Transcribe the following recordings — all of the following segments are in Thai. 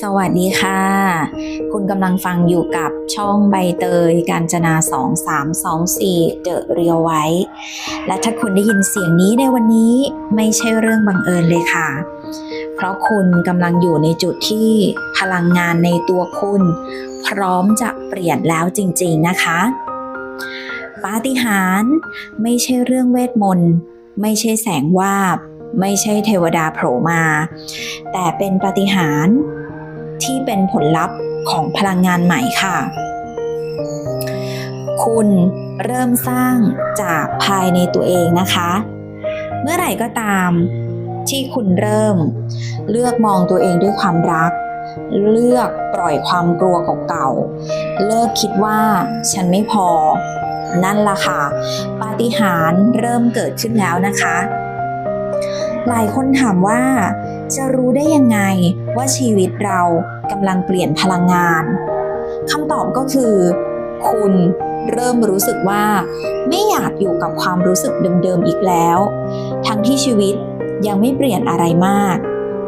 สวัสดีค่ะ คุณกำลังฟังอยู่กับช่องใบเตยการจนา2324 The Real w h i t e และถ้าคุณได้ยินเสียงนี้ในวันนี้ไม่ใช่เรื่องบังเอิญเลยค่ะ เพราะคุณกำลังอยู่ในจุดที่พลังงานในตัวคุณ พร้อมจะเปลี่ยนแล้วจริงๆนะคะปาฏิหาริย์ไม่ใช่เรื่องเวทมนต์ ไม่ใช่แสงวาบ ไม่ใช่เทวดาโผล่มา แต่เป็นปฏิหารที่เป็นผลลัพธ์ของพลังงานใหม่ค่ะ คุณเริ่มสร้างจากภายในตัวเองนะคะ เมื่อไหร่ก็ตามที่คุณเริ่ม เลือกมองตัวเองด้วยความรัก เลือกปล่อยความกลัวเก่าๆเลิกคิดว่าฉันไม่พอ นั่นล่ะค่ะ ปาฏิหาริย์เริ่มเกิดขึ้นแล้วนะคะ หลายคนถามว่า จะรู้ได้ยังไงว่าชีวิตเรากำลังเปลี่ยนพลังงานคำตอบก็คือ คุณเริ่มรู้สึกว่า ไม่อยากอยู่กับความรู้สึกเดิมๆอีกแล้ว ทั้งที่ชีวิตยังไม่เปลี่ยนอะไรมาก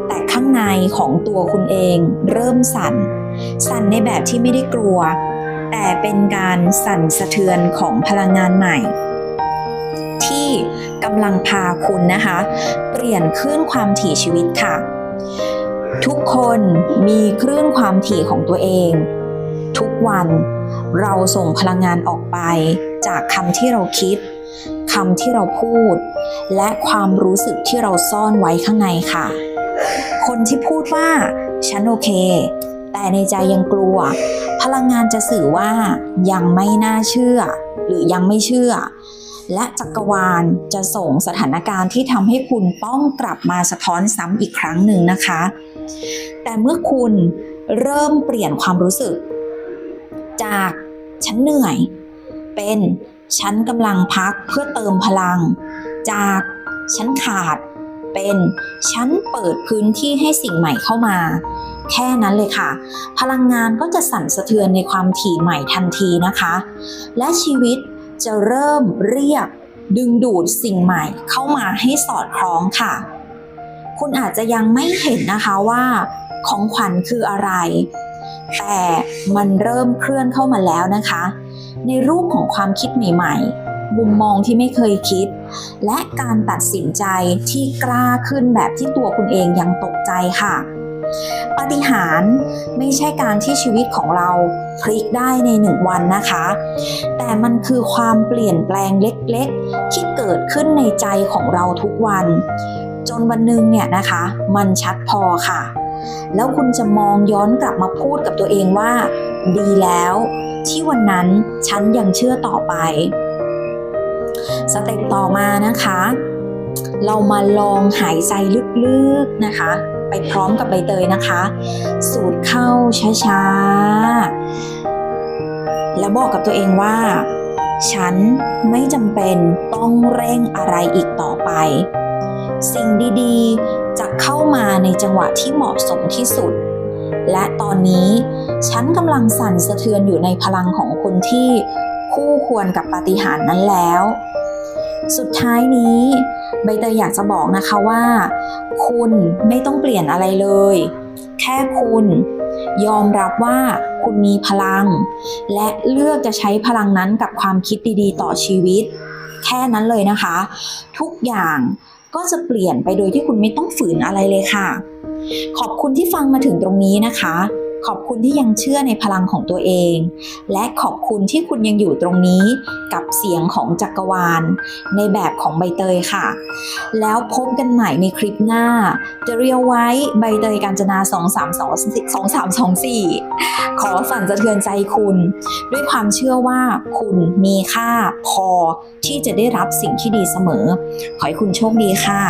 แต่ข้างในของตัวคุณเองเริ่มสั่น สั่นในแบบที่ไม่ได้กลัว แต่เป็นการสั่นสะเทือนของพลังงานใหม่ ที่กำลังพาคุณนะคะ เปลี่ยนคลื่นความถี่ชีวิตค่ะ ทุกคนมีคลื่นความถี่ของตัวเอง ทุกวันเราส่งพลังงานออกไปจากคำที่เราคิดคำที่เราพูด และความรู้สึกที่เราซ่อนไว้ข้างในค่ะ คนที่พูดว่าฉันโอเค แต่ในใจยังกลัว พลังงานจะสื่อว่ายังไม่น่าเชื่อ หรือยังไม่เชื่อ และจักรวาลจะส่งสถานการณ์ที่ทำให้คุณต้องกลับมาสะท้อนซ้ำอีกครั้งหนึ่งนะคะ แต่เมื่อคุณเริ่มเปลี่ยนความรู้สึก จากฉันเหนื่อย เป็นฉันกำลังพักเพื่อเติมพลัง จากฉันขาด เป็นฉันเปิดพื้นที่ให้สิ่งใหม่เข้ามา แค่นั้นเลยค่ะ พลังงานก็จะสั่นสะเทือนในความถี่ใหม่ทันทีนะคะ และชีวิต จะเริ่มเรียกดึงดูดสิ่งใหม่เข้ามาให้สอดคล้องค่ะ คุณอาจจะยังไม่เห็นนะคะว่า ของขวัญคืออะไร แต่มันเริ่มเคลื่อนเข้ามาแล้วนะคะ ในรูปของความคิดใหม่ ๆ มุมมองที่ไม่เคยคิด และการตัดสินใจที่กล้าขึ้นแบบที่ตัวคุณเองยังตกใจค่ะ ปาฏิหาริย์ไม่ใช่การที่ชีวิตของเราพลิกได้ในหนึ่งวันนะคะ แต่มันคือความเปลี่ยนแปลงเล็กๆ ที่เกิดขึ้นในใจของเราทุกวัน จนวันหนึ่งเนี่ยนะคะ มันชัดพอค่ะ แล้วคุณจะมองย้อนกลับมาพูดกับตัวเองว่า ดีแล้ว ที่วันนั้นฉันยังเชื่อต่อไป สเต็ปต่อมานะคะ เรามาลองหายใจลึกๆนะคะ ไปพร้อมกับใบเตยนะคะ สูดเข้าช้าๆ แล้วบอกกับตัวเองว่า ฉันไม่จำเป็นต้องเร่งอะไรอีกต่อไป สิ่งดีๆ จะเข้ามาในจังหวะที่เหมาะสมที่สุด และตอนนี้ฉันกำลังสั่นสะเทือนอยู่ในพลังของคนที่คู่ควรกับปาฏิหาริย์นั้นแล้ว สุดท้ายนี้ ใบเตยอยากจะบอกนะคะว่า คุณไม่ต้องเปลี่ยนอะไรเลย แค่คุณยอมรับว่าคุณมีพลัง และเลือกจะใช้พลังนั้นกับความคิดดีๆ ต่อชีวิต แค่นั้นเลยนะคะ ทุกอย่างก็จะเปลี่ยนไปโดยที่คุณไม่ต้องฝืนอะไรเลยค่ะ ขอบคุณที่ฟังมาถึงตรงนี้นะคะ ขอบคุณที่ยังเชื่อในพลังของตัวเอง และขอบคุณที่คุณยังอยู่ตรงนี้กับเสียงของจักรวาล ในแบบของใบเตยค่ะ แล้วพบกันใหม่ในคลิปหน้า จะเรียวไว้ใบเตยการจนา 2 3 2 2 3 2 4 ขอสั่นสะเทือนใจคุณ ด้วยความเชื่อว่าคุณมีค่าพอที่จะได้รับสิ่งที่ดีเสมอ ขอให้คุณโชคดีค่ะ